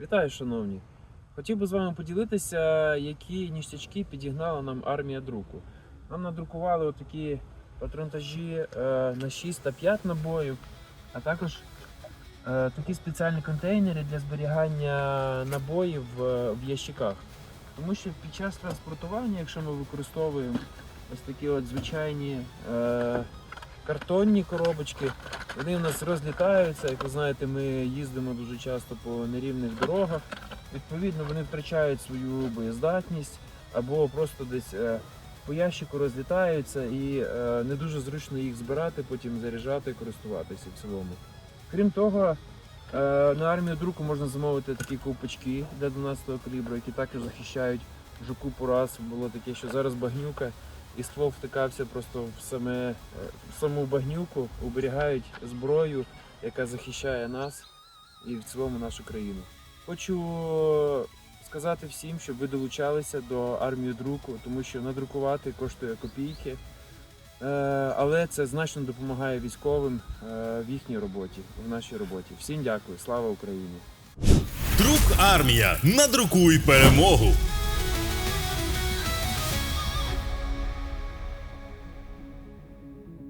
Вітаю, шановні! Хотів би з вами поділитися, які ніштячки підігнала нам армія друку. Нам надрукували отакі патронтажі е, на 6 та 5 набоїв, а також е, такі спеціальні контейнери для зберігання набоїв е, в ящиках. Тому що під час транспортування, якщо ми використовуємо ось такі от звичайні картонні коробочки, вони у нас розлітаються. Як ви знаєте, ми їздимо дуже часто по нерівних дорогах. Відповідно, вони втрачають свою боєздатність або просто десь е, по ящику розлітаються і е, не дуже зручно їх збирати, потім заряджати, користуватися в цілому. Крім того, е, на армію друку можна замовити такі ковпачки для 12-го калібру, які також захищають вже купу раз. Було таке, що зараз багнюка і ствол втикався просто в саме е, в саму багнюку, уберігають зброю, яка захищає нас і в цілому нашу країну. Хочу сказати всім, щоб ви долучалися до армії друку, тому що надрукувати коштує копійки. Е, Але це значно допомагає військовим е, в їхній роботі, в нашій роботі. Всім дякую, слава Україні! Друк армія. Надрукуй перемогу.